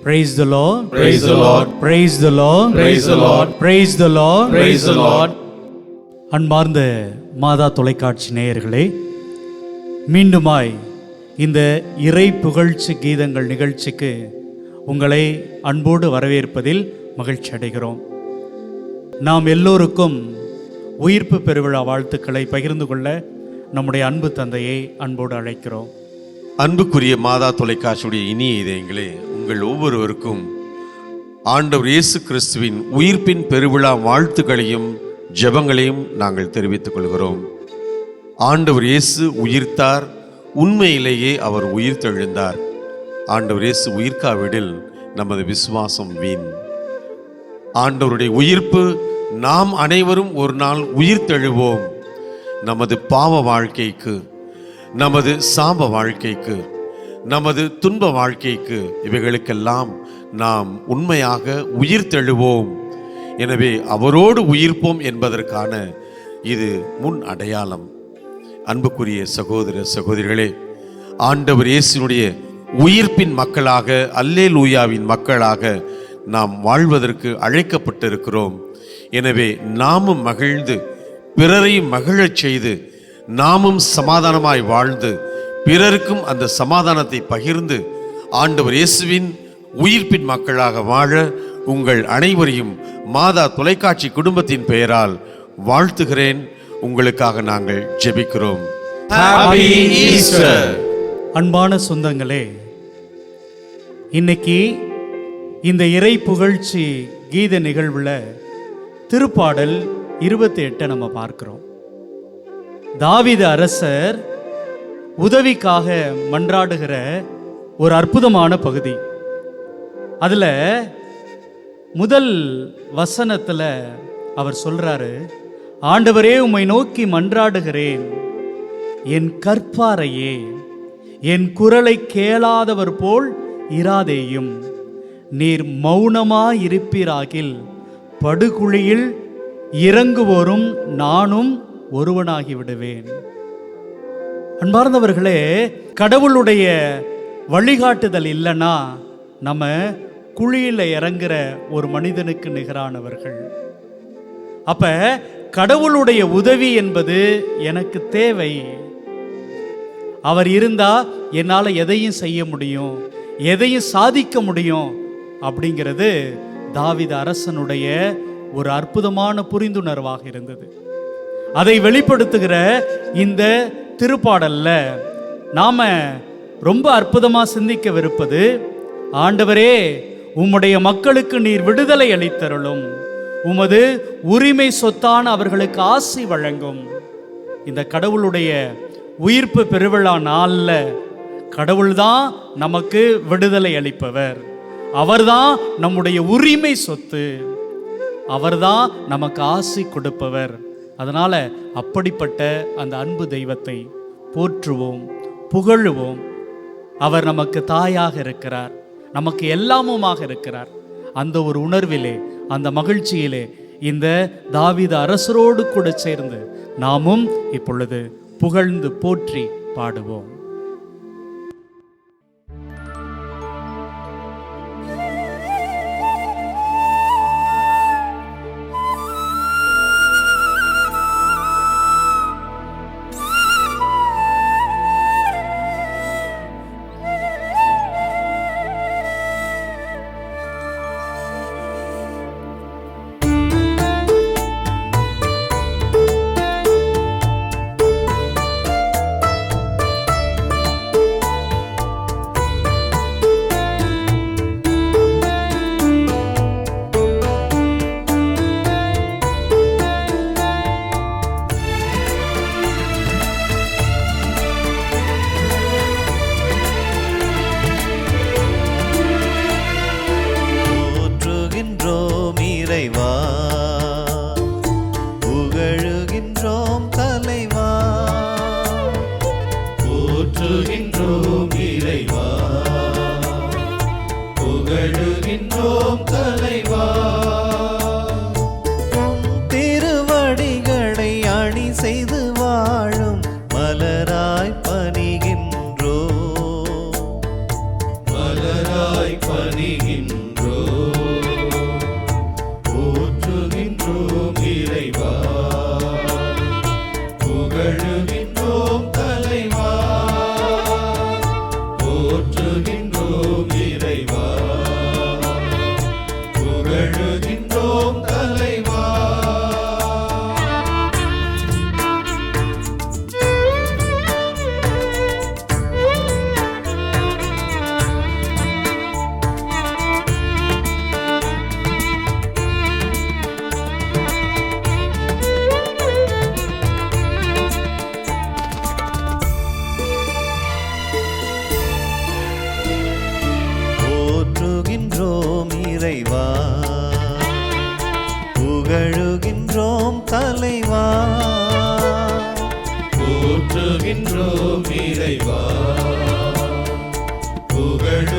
Praise the Lord. Praise the Lord. Praise the Lord. Praise the Lord. Praise the Lord. Praise the Lord. அன்பார்ந்த மாதா தொலைக்காட்சி நேயர்களே மீண்டுமாய் இந்த இறை புகழ்ச்சி கீதங்கள் நிகழ்ச்சிக்கு உங்களை அன்போடு வரவேற்பதில் மகிழ்ச்சி அடைகிறோம் நாம் எல்லோருக்கும் உயிர்ப்பு பெருவிழா வாழ்த்துக்களை பகிர்ந்து கொள்ள நம்முடைய அன்பு தந்தையை அன்போடு அழைக்கிறோம் அன்புக்குரிய மாதா தொலைக்காட்சியுடைய இனிய இதயங்களே உங்கள் ஒவ்வொருவருக்கும் ஆண்டவர் இயேசு கிறிஸ்துவின் உயிர்ப்பின் பெருவிழா வாழ்த்துக்களையும் ஜெபங்களையும் நாங்கள் தெரிவித்துக் கொள்கிறோம். ஆண்டவர் இயேசு உயிர்த்தார் உண்மையிலேயே அவர் உயிர்த்தெழுந்தார். ஆண்டவர் இயேசு உயிர்க்காவிடில் நமது விசுவாசம் வீண். ஆண்டவருடைய உயிர்ப்பு நாம் அனைவரும் ஒரு நாள் உயிர்த்தெழுவோம். நமது பாவ வாழ்க்கைக்கு நமது சாப வாழ்க்கைக்கு நமது துன்ப வாழ்க்கைக்கு இவைகளுக்கெல்லாம் நாம் உண்மையாக உயிர் தெழுவோம். எனவே அவரோடு உயிர்ப்போம் என்பதற்கான இது முன் அடையாளம். அன்புக்குரிய சகோதர சகோதரிகளே ஆண்டவர் இயேசுனுடைய உயிர்ப்பின் மக்களாக அல்லே லூயாவின் மக்களாக நாம் வாழ்வதற்கு அழைக்கப்பட்டிருக்கிறோம். எனவே நாமும் மகிழ்ந்து பிறரையும் மகிழச் செய்து நாமும் சமாதானமாய் வாழ்ந்து பிறருக்கும் அந்த சமாதானத்தை பகிர்ந்து ஆண்டவர் இயேசுவின் உயிர்ப்பின் மக்களாக வாழ உங்கள் அனைவரையும் மாதா தொலைக்காட்சி குடும்பத்தின் பெயரால் வாழ்த்துகிறேன். உங்களுக்காக நாங்கள் ஜெபிக்கிறோம். Happy Easter! அன்பான சொந்தங்களே இன்னைக்கு இந்த இறை புகழ்ச்சி கீத நிகழ்வில் திருப்பாடல் இருபத்தி எட்டை நம்ம பார்க்கிறோம். தாவீது அரசர் உதவிக்காக மன்றாடுகிற ஒரு அற்புதமான பகுதி. அதில் முதல் வசனத்தில் அவர் சொல்கிறாரு ஆண்டவரே உம்மை நோக்கி மன்றாடுகிறேன். என் கற்பாரையே என் குரலை கேளாதவர் போல் இராதேயும். நீர் மௌனமாயிருப்பீராகில் படுகுழியில் இறங்குவோரும் நானும் ஒருவனாகி விடுவேன் அன்பார்ந்தவர்களே கடவுளுடைய வழிகாட்டுதல் இல்லைன்னா நம்ம குழியில் இறங்குற ஒரு மனிதனுக்கு நிகரானவர்கள். அப்ப கடவுளுடைய உதவி என்பது எனக்கு தேவை. அவர் இருந்தா என்னால் எதையும் செய்ய முடியும் எதையும் சாதிக்க முடியும் அப்படிங்கிறது தாவித அரசனுடைய ஒரு அற்புதமான புரிந்துணர்வாக இருந்தது. அதை வெளிப்படுத்துகிற இந்த திருப்பாடல்ல நாம ரொம்ப அற்புதமா சிந்திக்கவிருப்பது ஆண்டவரே உம்முடைய மக்களுக்கு நீர் விடுதலை அளித்தருளும். உமது உரிமை சொத்தான அவர்களுக்கு ஆசி வழங்கும். இந்த கடவுளுடைய உயிர்ப்பு பெருவிழா நாளில் கடவுள்தான் நமக்கு விடுதலை அளிப்பவர். அவர்தான் நம்முடைய உரிமை சொத்து. அவர்தான் நமக்கு ஆசி கொடுப்பவர். அதனால் அப்படிப்பட்ட அந்த அன்பு தெய்வத்தை போற்றுவோம் புகழுவோம். அவர் நமக்கு தாயாக இருக்கிறார் நமக்கு எல்லாமுமாக இருக்கிறார். அந்த ஒரு உணர்விலே அந்த மகிழ்ச்சியிலே இந்த தாவித அரசரோடு கூட சேர்ந்து நாமும் இப்பொழுது புகழ்ந்து போற்றி பாடுவோம்.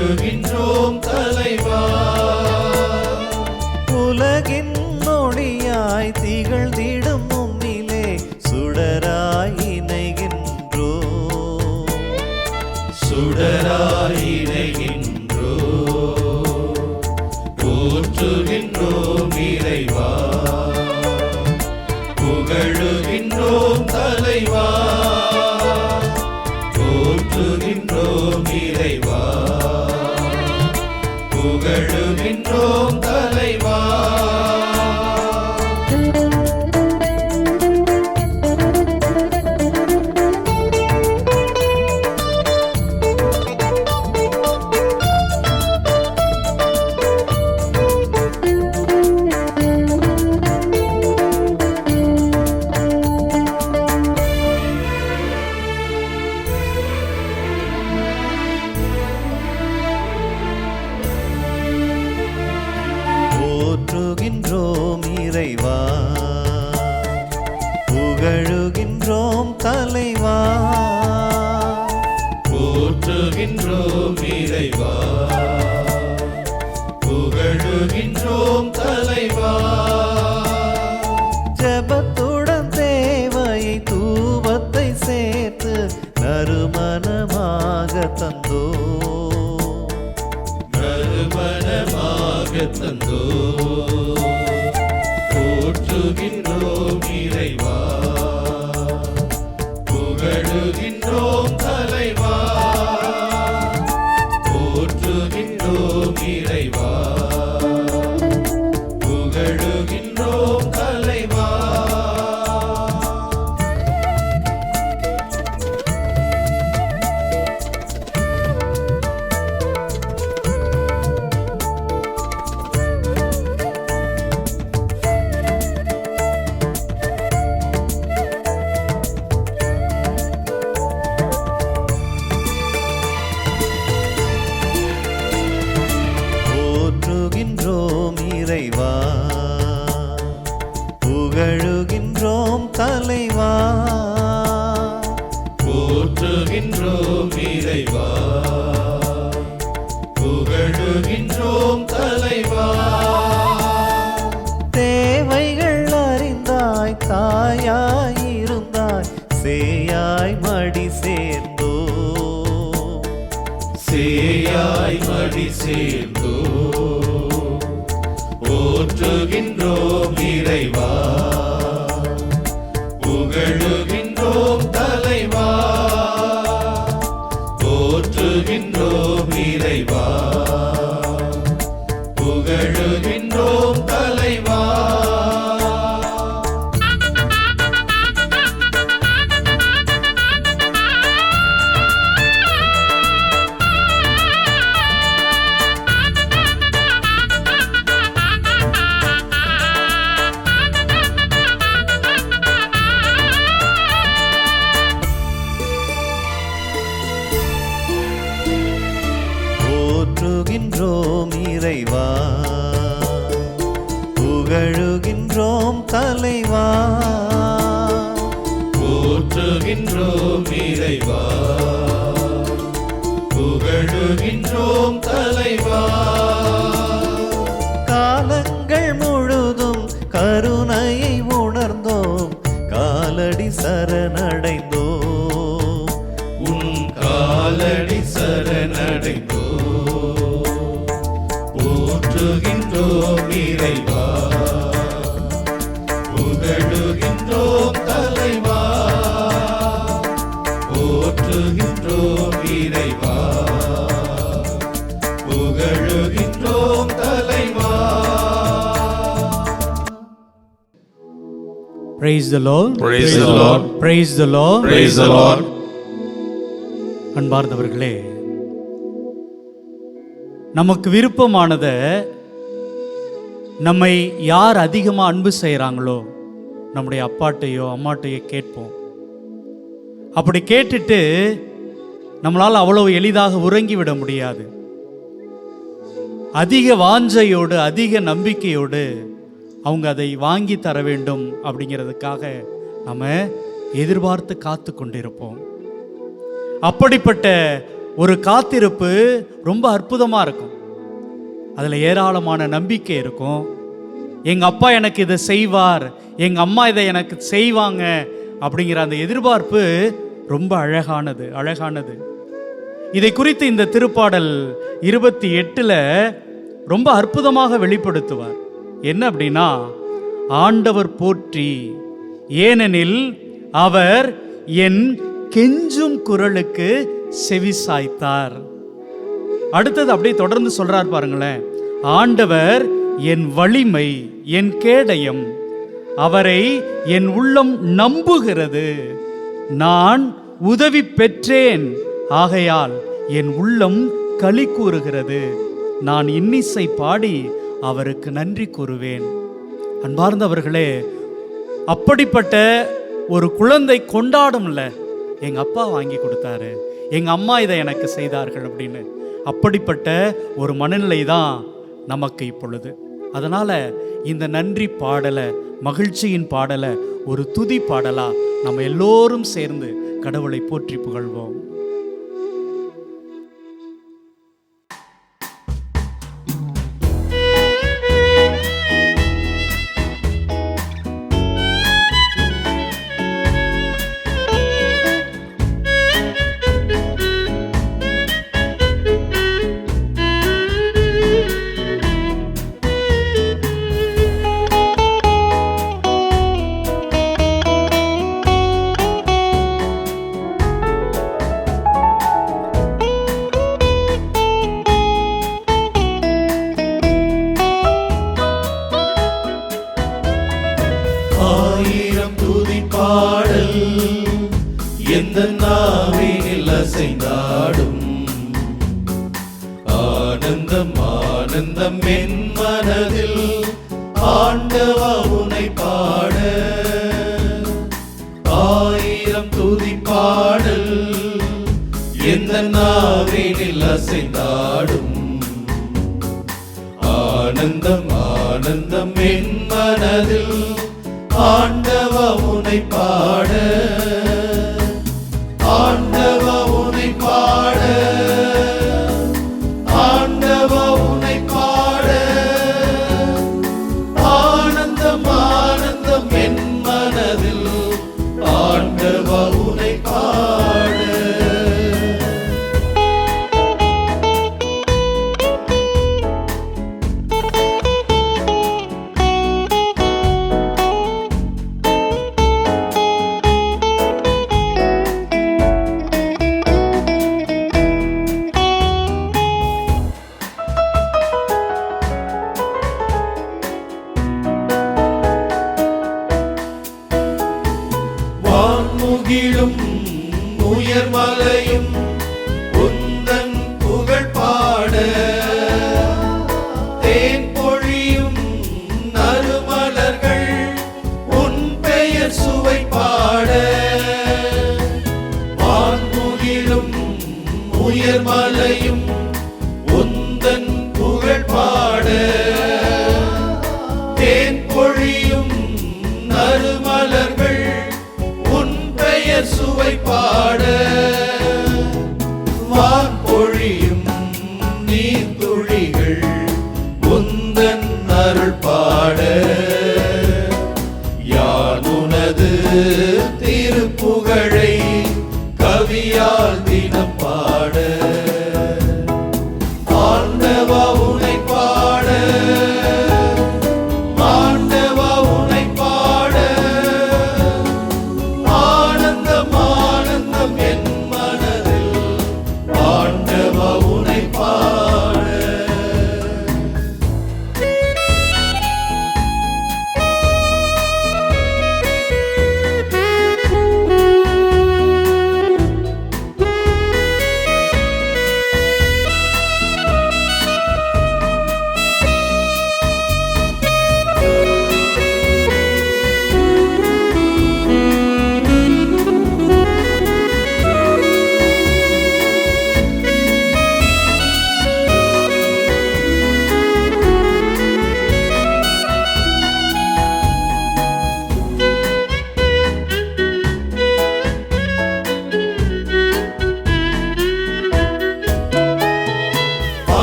புகழுகின்றோம் சேயாய் மடி சேர்ந்தோ. போற்றுகின்றோம் இறைவா. புகழுகின்றோம் தலைவா. போற்றுகின்றோம் இறைவா. போற்றுகின்றோம் இறைவா. புகழுகின்றோம் தலைவா. காலங்கள் முழுதும் கருணையை உணர்ந்தோம். காலடி சரணடைந்தோம். உன் காலடி சரணடைந்தோ போற்றுகின்றோம் இறைவா. The Lord. Praise the Lord. Praise the Lord. Praise the Lord. அன்பார்ந்தவர்களே நமக்கு விருப்பமானத நம்மை யார் அதிகமாக அன்பு செய்கிறாங்களோ நம்முடைய அப்பாட்டையோ அம்மாட்டையோ கேட்போம் அப்படி கேட்டுட்டு நம்மளால் அவ்வளவு எளிதாக உறங்கி விட முடியாது அதிக வாஞ்சையோடு அதிக நம்பிக்கையோடு அவங்க அதை வாங்கி தர வேண்டும் அப்படிங்கிறதுக்காக நம்ம எதிர்பார்த்து காத்து கொண்டிருப்போம். அப்படிப்பட்ட ஒரு காத்திருப்பு ரொம்ப அற்புதமாக இருக்கும். அதில் ஏராளமான நம்பிக்கை இருக்கும். எங்கள் அப்பா எனக்கு இதை செய்வார் எங்கள் அம்மா இதை எனக்கு செய்வாங்க அப்படிங்கிற அந்த எதிர்பார்ப்பு ரொம்ப அழகானது அழகானது. இதை குறித்து இந்த திருப்பாடல் இருபத்தி எட்டில் ரொம்ப அற்புதமாக வெளிப்படுத்துவார். என்ன அப்படின்னா ஆண்டவர் போற்றி ஏனெனில் அவர் என் கெஞ்சும் குரலுக்கு செவி சாய்த்தார். அடுத்தது அப்படியே தொடர்ந்து சொல்றார் பாருங்களேன். ஆண்டவர் என் வலிமை என் கேடயம் அவரை என் உள்ளம் நம்புகிறது. நான் உதவி பெற்றேன் ஆகையால் என் உள்ளம் களி கூறுகிறது. நான் இன்னிசை பாடி அவருக்கு நன்றி கூறுவேன். அன்பார்ந்தவர்களே அப்படிப்பட்ட ஒரு குழந்தை கொண்டாடும்ல எங்க அப்பா வாங்கி கொடுத்தாரு. எங்க அம்மா இதை எனக்கு செய்தார்கள் அப்படின்னு. அப்படிப்பட்ட ஒரு மனநிலை தான் நமக்கு இப்பொழுது. அதனால இந்த நன்றி பாடலை மகிழ்ச்சியின் பாடலை ஒரு துதி பாடலா நம்ம எல்லோரும் சேர்ந்து கடவுளை போற்றி புகழ்வோம். ஆனந்தம் ஆனந்தம் என் மனதில் ஆண்டவ உனை பாட. உயர்மலையும்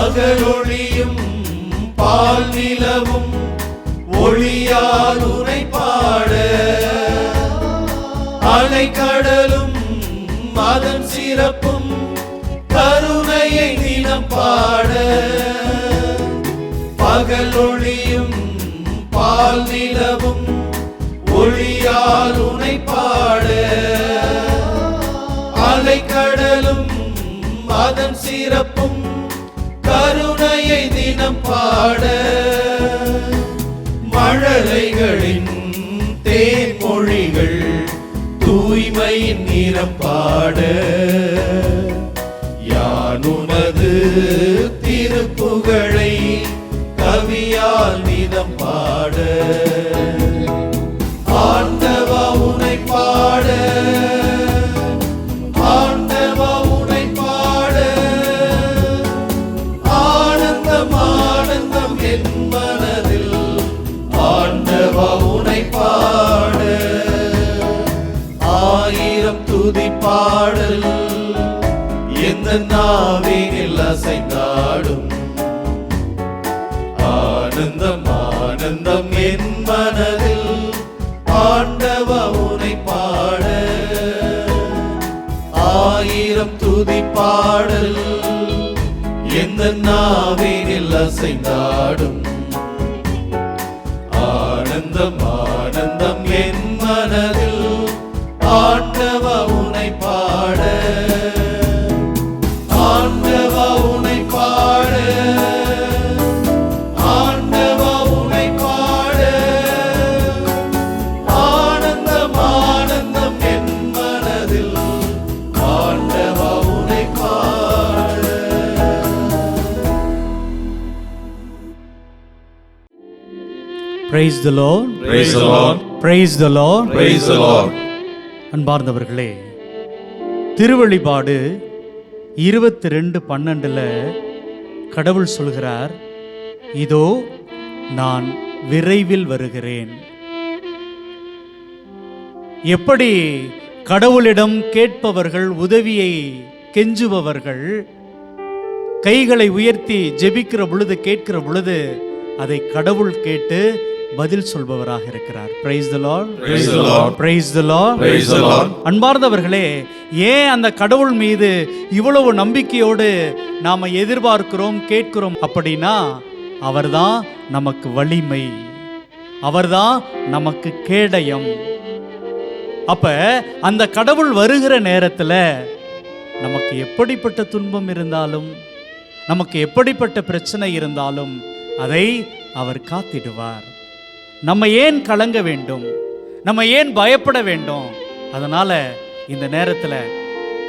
பகலொழியும் பால் நிலவும் ஒளியால் உனை பாட. அலைக்கடலும் அதன் சிறப்பும் கருணையை தினம் பாட. பகலொழியும் பால் நிலவும் ஒளியால் உனை பாட. அலைக்கடலும் அதன் சிறப்பு கருணையை பாட மழலைகளின் தேன்மொழிகள் தூய்மையின் நிறப்பாட யானுமது யானுனது திருப்புகழை கவியால் நிதம் பாட. எந்த அசைந்தாடும் ஆனந்தம் ஆனந்தம் என் மனதில் ஆண்டவ உனை பாட. ஆயிரம் துதி பாடல் எந்த நாவினில் அசைந்தாடும் praise the Lord Praise the Lord. Praise the Lord Praise the Lord. அன்பார்ந்தவர்களே திருவழிபாடு இருபத்தி ரெண்டு பன்னெண்டுல கடவுள் சொல்கிறார் இதோ நான் விரைவில் வருகிறேன் எப்படி கடவுளிடம் கேட்பவர்கள் உதவியை கெஞ்சுபவர்கள் கைகளை உயர்த்தி ஜெபிக்கிற பொழுது கேட்கிற பொழுது அதை கடவுள் கேட்டு பதில் சொல்பவராக இருக்கிறார். Praise the Lord Praise the Lord. Praise the Lord Praise the Lord. அன்பார்ந்தவர்களே ஏன் அந்த கடவுள் மீது இவ்வளவு நம்பிக்கையோடு நாம எதிர்பார்க்கிறோம் கேட்கிறோம் அப்படின்னா அவர்தான் நமக்கு வலிமை. அவர்தான் நமக்கு கேடயம். அப்ப அந்த கடவுள் வருகிற நேரத்துல நமக்கு எப்படிப்பட்ட துன்பம் இருந்தாலும் நமக்கு எப்படிப்பட்ட பிரச்சனை இருந்தாலும் அதை அவர் காத்திடுவார். நம்ம ஏன் கலங்க வேண்டும்? நம்ம ஏன் பயப்பட வேண்டும்? அதனால இந்த நேரத்தில்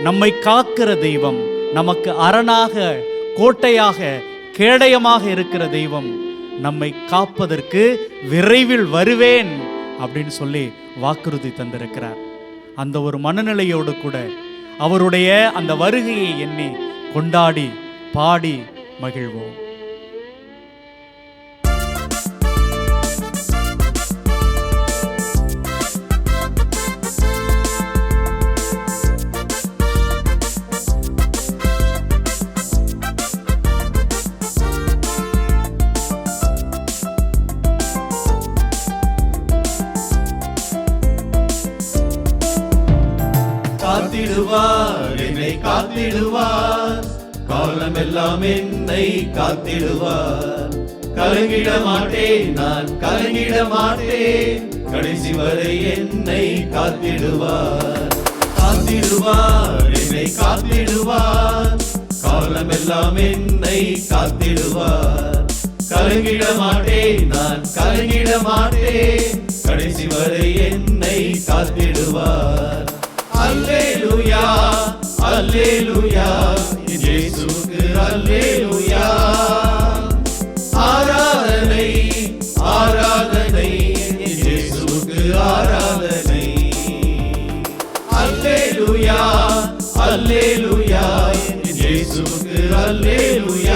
நம்மை காக்கிற தெய்வம் நமக்கு அரணாக கோட்டையாக கேடயமாக இருக்கிற தெய்வம் நம்மை காப்பதற்கு விரைவில் வருவேன் அப்படின்னு சொல்லி வாக்குறுதி தந்திருக்கிறார். அந்த ஒரு மனநிலையோடு கூட அவருடைய அந்த வருகையை எண்ணி கொண்டாடி பாடி மகிழ்வோம். எல்லாம் என்னை காத்திடுவார். கலங்கிட மாட்டேன் நான் கலங்கிட மாட்டேன். கடைசி வரை என்னை காத்திடுவார். காத்திடுவார் என்னை காத்திடுவார். காலம் எல்லாம் என்னை காத்திடுவார். கலங்கிட மாட்டேன் நான் கலங்கிட மாட்டேன். கடைசி வரை என்னை காத்திடுவார். அல்லேலூயா. அல்லேலுயா இயேசுவுக்கு அல்லேலுயா ஆராதனை ஆராதனை இயேசுவுக்கு ஆராதனை. அல்லேலுயா அல்லேலுயா இயேசுவுக்கு அல்லேலுயா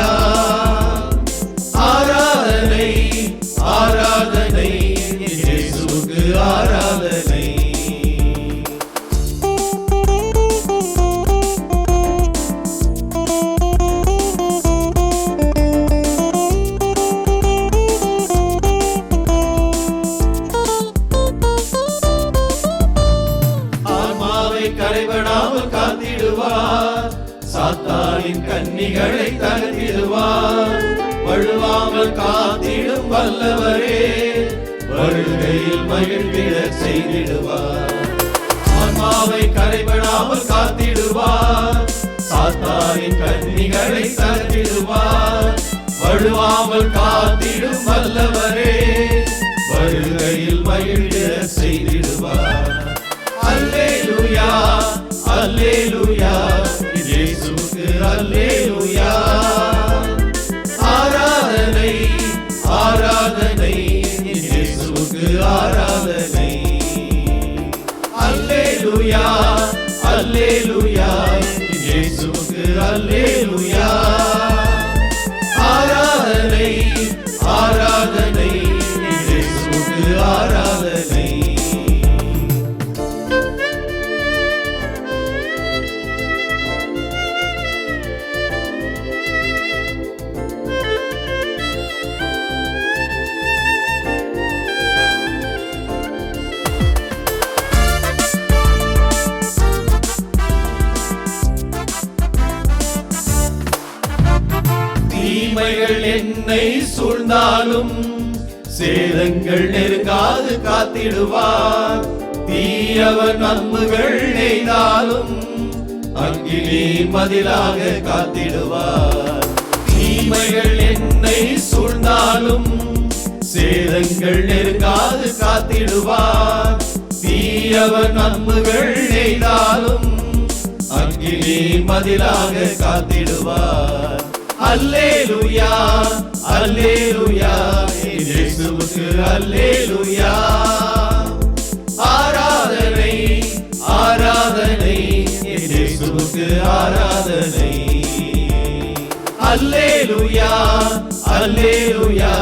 சாத்தானின் கன்னிகளை வழுவாமல் காத்திடும் வல்லவரே வருகையில் மகிழ்ந்திட செய்திடுவார். அல்லேலூயா அல்லேலூயா இயேசுவுக்கு அல்லேலூயா. ஆராதனை ஆராதனை இயேசுக்கு ஆராதனை. அல்லேலூயா அல்லேலூயா இயேசுவுக்கு அல்லேலூயா! சேதங்கள் என்னை சூழ்ந்தாலும் சேதங்கள் நெருங்காது காத்திடுவார். தீயவன் அம்புகள் நெய்தாலும் அங்கிலே மதிலாக காத்திடுவார். தீமைகள் என்னை சூழ்ந்தாலும் சேதங்கள் நெருங்காது காத்திடுவார். தீயவன் அன்புகள் நெய்தாலும் அங்கிலே மதிலாக காத்திடுவார். அல்லேலுயா அல்லேலுயா இயேசுவுக்கு அல்லேலுயா ஆராதனை ஆராதனை. இயேசுவுக்கு ஆராதனை. அல்லேலுயா அல்லேலுயா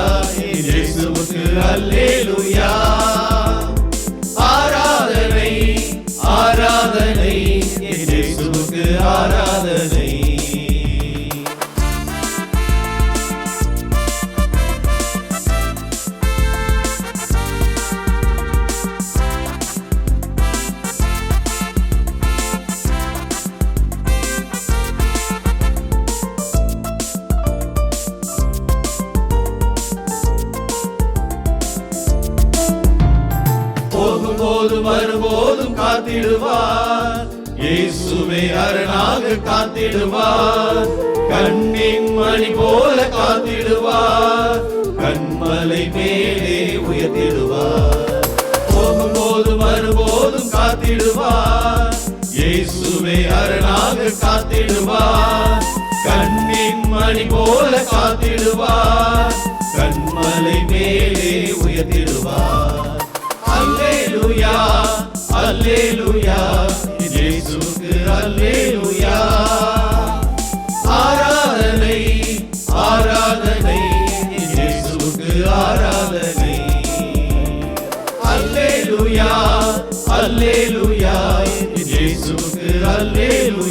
மணி போல காத்திடுவார். கண்மலை மேலே உயர்த்திடுவார். அல்லேலூயா அல்லேலூயா இயேசுவுக்கு அல்லேலூயா. ஆராதனை ஆராதனை இயேசுவுக்கு ஆராதனை. அல்லேலூயா அல்லேலூயா இயேசுவுக்கு அல்லேலூயா.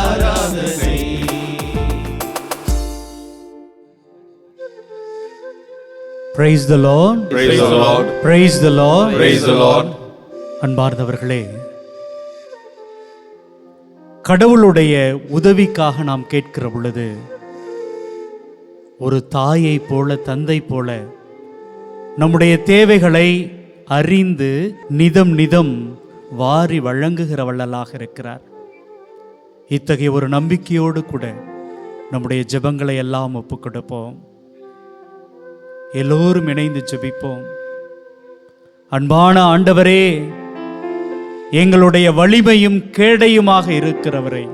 ஆராதனை praise the Lord Praise the Lord. Praise the Lord Praise the Lord. அன்பார்ந்தவர்களே கடவுளுடைய உதவிக்காக நாம் கேட்கிற பொழுது ஒரு தாயை போல தந்தை போல நம்முடைய தேவைகளை அறிந்து நிதம் நிதம் வாரி வழங்குகிற வள்ளலாக இருக்கிறார் இத்தகைய ஒரு நம்பிக்கையோடு கூட நம்முடைய ஜெபங்களை எல்லாம் ஒப்பு கொடுப்போம் எல்லோரும் இணைந்து ஜெபிப்போம். அன்பான ஆண்டவரே எங்களுடைய வலிமையும் கேடையுமாக இருக்கிறவரை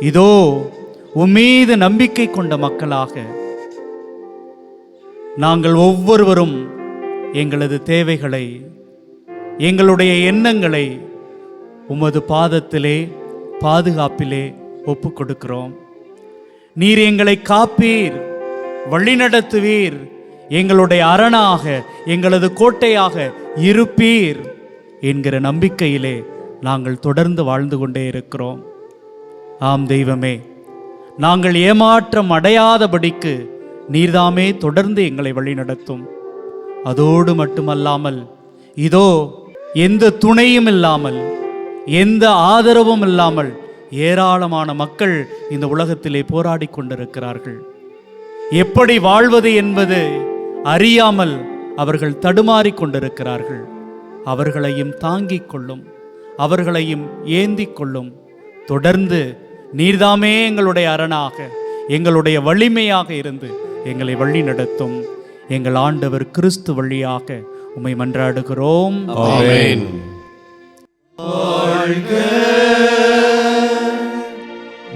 இதோ உம்மீது நம்பிக்கை கொண்ட மக்களாக நாங்கள் ஒவ்வொருவரும் எங்களது தேவைகளை எங்களுடைய எண்ணங்களை உமது பாதத்திலே பாதுகாப்பிலே ஒப்பு கொடுக்கிறோம் நீர் எங்களை காப்பீர் வழிநடத்துவீர் எங்களுடைய அரணாக எங்களது கோட்டையாக இருப்பீர் என்கிற நம்பிக்கையிலே நாங்கள் தொடர்ந்து வாழ்ந்து கொண்டே இருக்கிறோம். ஆம் தெய்வமே நாங்கள் ஏமாற்றம் அடையாதபடிக்கு நீர்தாமே தொடர்ந்து எங்களை வழிநடத்தும் அதோடு மட்டுமல்லாமல் இதோ எந்த துணையும் இல்லாமல் எந்த ஆதரவும் இல்லாமல் ஏராளமான மக்கள் இந்த உலகத்திலே போராடி கொண்டிருக்கிறார்கள். எப்படி வாழ்வது என்பது அறியாமல் அவர்கள் தடுமாறி கொண்டிருக்கிறார்கள். அவர்களையும் தாங்கிக் கொள்ளும் அவர்களையும் ஏந்திக் கொள்ளும். தொடர்ந்து நீர்தாமே எங்களுடைய அரணாக எங்களுடைய வலிமையாக இருந்து எங்களை வழி நடத்தும். எங்கள் ஆண்டவர் கிறிஸ்து வழியாக உம்மை மன்றாடுகிறோம். ஆமென். வாழ்க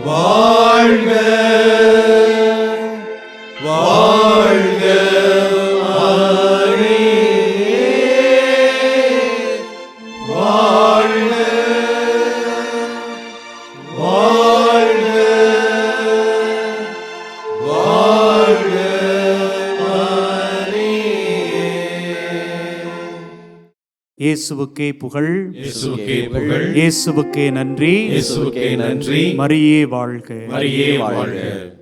வாழ்க. இயேசுவுக்கே புகழ். இயேசுவுக்கே புகழ். இயேசுவுக்கே நன்றி. நன்றி. மரியே வாழ்க. மரியே வாழ்க.